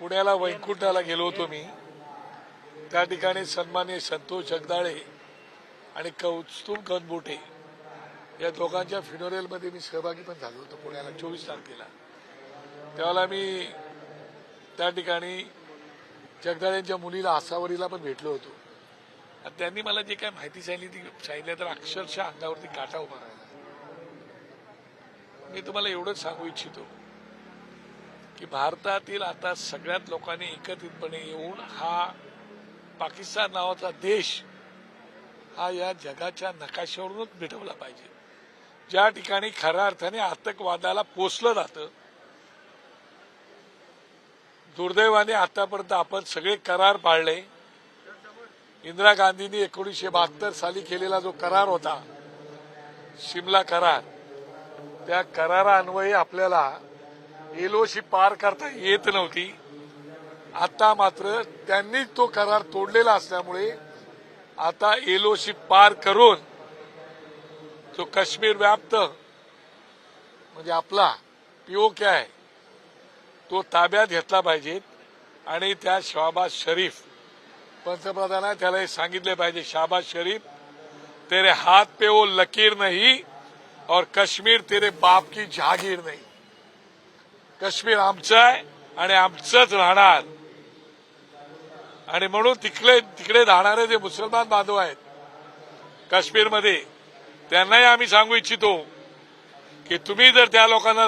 पुण्याला वैकुंठाला गेलो होतो मी. त्या ठिकाणी सन्मान्य संतोष जगदाळे आणि कौस्तुभ गणबोटे या दोघांच्या फिनोरेलमध्ये मी सहभागी पण झालो होतो पुण्याला चोवीस तारखेला. त्यावेळेला मी त्या ठिकाणी जगदाळेंच्या मुलीला आसावरीला पण भेटलो होतो. आणि त्यांनी मला जे काय माहिती सांगितली ती सांगितली तर अक्षरशः अंगावरती काटा उभा राहिला. मी तुम्हाला एवढंच सांगू इच्छितो. की भारतातील आता सगळ्यात लोकांनी एकत्रितपणे येऊन हा पाकिस्तान नावाचा देश हा या जगाच्या नकाशावरूनच मिटवला पाहिजे. ज्या ठिकाणी खऱ्या अर्थाने आतंकवादाला पोचलं जातं दुर्दैवाने आतापर्यंत आपण सगळे करार पाळले. इंदिरा गांधींनी एकोणीसशे बहात्तर साली केलेला जो करार होता शिमला करार त्या करारान्वये आपल्याला एलओशी पार करता येत नव्हती. आता मात्र त्यांनी तो करार तोडलेला असल्यामुळे आता एलओशी पार करून जो काश्मीर व्याप्त म्हणजे आपला पीओके आहे तो ताब्यात घेतला पाहिजे आणि त्या शहाबाज शरीफ पंतप्रधाना त्याला हे सांगितले पाहिजे शहबाज शरीफ तेरे हात पे वो लकीर नाही और कश्मीर तेरे बाप की जागीर नाही. काश्मीर आमचं आहे आणि आमचंच राहणार. आणि म्हणून तिकडे तिकडे राहणारे जे मुसलमान बांधव आहेत काश्मीरमध्ये त्यांनाही आम्ही सांगू इच्छितो की तुम्ही जर त्या लोकांना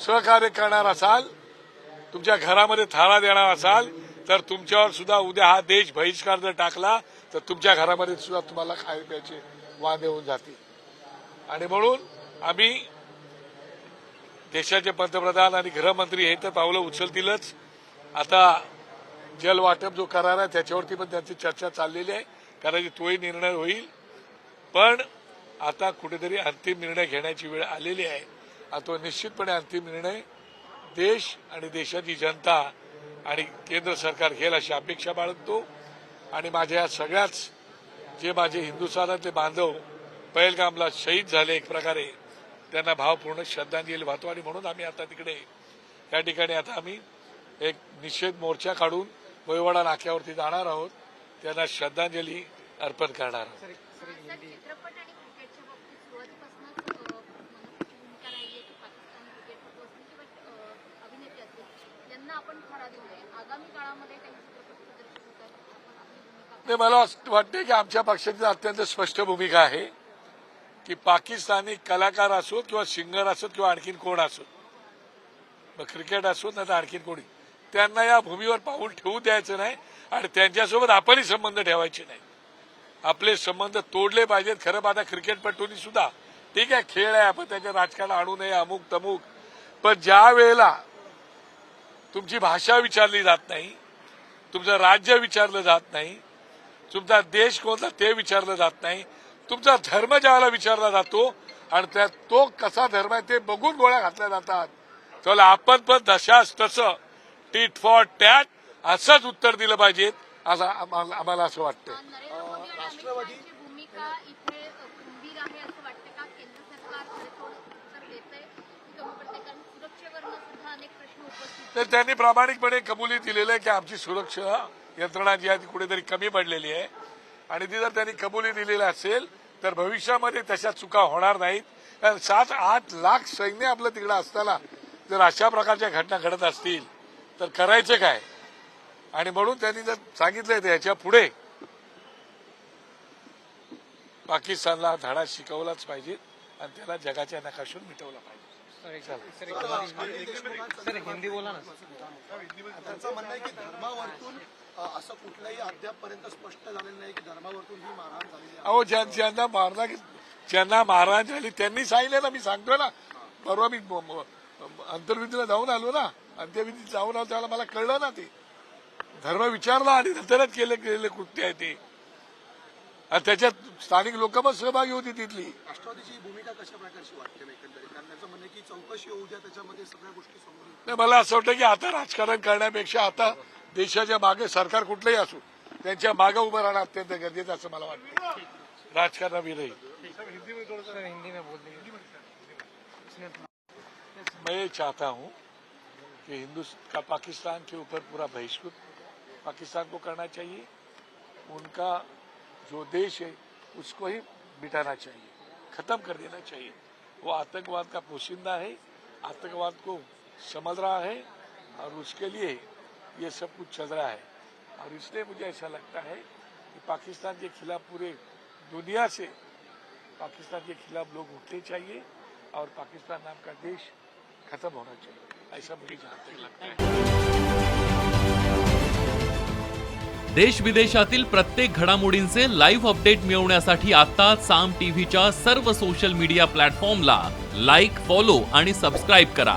सहकार्य करणार असाल तुमच्या घरामध्ये थाळा देणार असाल तर तुमच्यावर सुद्धा उद्या हा देश बहिष्कार जर टाकला तर तुमच्या घरामध्ये सुद्धा तुम्हाला खाय प्यायचे वांदे होऊन जातील. आणि म्हणून आम्ही देशाचे पंतप्रधान आणि गृहमंत्री हे तर पावलं उचलतीलच. आता जल वाटप जो करार आहे त्याच्यावरती पण त्यांची चर्चा चाललेली आहे कारण तोही निर्णय होईल. पण आता कुठेतरी अंतिम निर्णय घेण्याची वेळ आलेली आहे. आणि तो निश्चितपणे अंतिम निर्णय देश आणि देशाची जनता आणि केंद्र सरकार घेईल अशी अपेक्षा बाळगतो. आणि माझ्या या सगळ्याच जे माझे हिंदुस्थानातले बांधव पहिलगामला शहीद झाले एक प्रकारे त्यांना भावपूर्ण श्रद्धांजली वाहतो आणि म्हणून आम्ही आता तिकडे या ठिकाणी आता आम्ही एक निषेध मोर्चा काढून वयवाडा नाक्यावरती जाणार आहोत. त्यांना श्रद्धांजली अर्पण करणार आहोत. मला वाटते की आमच्या पक्षाची अत्यंत स्पष्ट भूमिका आहे. की पाकिस्तानी कलाकार असो किंवा सिंगर असो किंवा आणखीन कोण असो मग क्रिकेट असो नाही तर आणखीन कोणी त्यांना या भूमीवर पाऊल ठेवू द्यायचं नाही आणि त्यांच्यासोबत आपणही संबंध ठेवायचे नाही. आपले संबंध तोडले पाहिजेत. खरं पाहता क्रिकेटपटूंनी सुद्धा ठीक आहे खेळ आहे आपण त्याच्या राजकारण आणू नये अमुक तमुक पण ज्या वेळेला तुमची भाषा विचारली जात नाही तुमचं राज्य विचारलं जात नाही तुमचा देश कोणता ते विचारलं जात नाही तुमचा धर्म ज्यावेळेला विचारला जातो आणि त्यात तो कसा धर्म आहे ते बघून गोळ्या घातल्या जातात. चला आपण पण दशास तसं टीट फॉर टॅट असंच उत्तर दिलं पाहिजे असं आम्हाला असं वाटतं उपस्थित तर त्यांनी प्रामाणिकपणे कबुली दिलेलं आहे की आमची सुरक्षा यंत्रणा जी आहे ती कुठेतरी कमी पडलेली आहे. आणि ती जर त्यांनी कबुली दिलेली असेल तर भविष्यामध्ये तशा चुका होणार नाहीत. कारण सात आठ लाख सैन्य आपलं तिकडं असताना जर अशा प्रकारच्या घटना घडत असतील तर करायचं काय? आणि म्हणून त्यांनी जर सांगितलंय तर याच्यापुढे पाकिस्तानला धडा शिकवलाच पाहिजे आणि त्याला जगाच्या नकाशावर मिटवला पाहिजे. सर हिंदी बोला ना त्यांचं म्हणणं आहे की धर्मावरतून असं कुठलंही अद्यापपर्यंत स्पष्ट झालेलं नाही की धर्मावरतून ही मारहाण झालेली आहे. अहो ज्या- ज्यांना मारला ज्यांना मारहाण झाली त्यांनी सांगितलं ना मी सांगतो ना. परवा मी म- म- अंतर्विधीला जाऊन आलो ना अंत्यविधीत जाऊन आलो त्याला मला कळलं ना ते. धर्म विचारला आणि नंतरच केले केलेले कृत्य आहे ते. आणि त्याच्यात स्थानिक लोक पण सहभागी होती तिथली. राष्ट्रवादीची भूमिका कशा प्रकारची वाटते नाही एकंदरीत? कारण त्यांचं म्हणणं आहे की चौकशी होऊ द्या त्याच्यामध्ये सगळ्या गोष्टी समोर येतील. नाही मला असं वाटतं की आता राजकारण करण्यापेक्षा आता देशाच्या मागे सरकार कुठलंही असो, त्यांच्या मागे उभं राहणं अत्यंत गरजेचं असं मला में मैं ये चाहता हूँ कि हिंदुस्तान का पाकिस्तान के ऊपर पूरा बहिष्कृत, पाकिस्तान को करना चाहिए, उनका जो देश है, उसको ही मिटाना चाहिए, खत्म कर देना चाहिए। वो आतंकवाद का पोशिंदा है, आतंकवाद को समझ रहा है, और उसके लिए ये सब कुछ चल रहा है। और इसलिए मुझे ऐसा लगता है कि पाकिस्तान के खिलाफ पूरे दुनिया से पाकिस्तान के खिलाफ लोग उठने चाहिए और पाकिस्तान नाम का देश खत्म होना चाहिए ऐसा मुझे जहां तक लगता है। देश विदेशातील प्रत्येक घडामोडींचे लाईव्ह अपडेट मिळवण्यासाठी आता साम टीव्हीच्या सर्व सोशल मीडिया प्लॅटफॉर्मला लाईक फॉलो आणि सबस्क्राईब करा.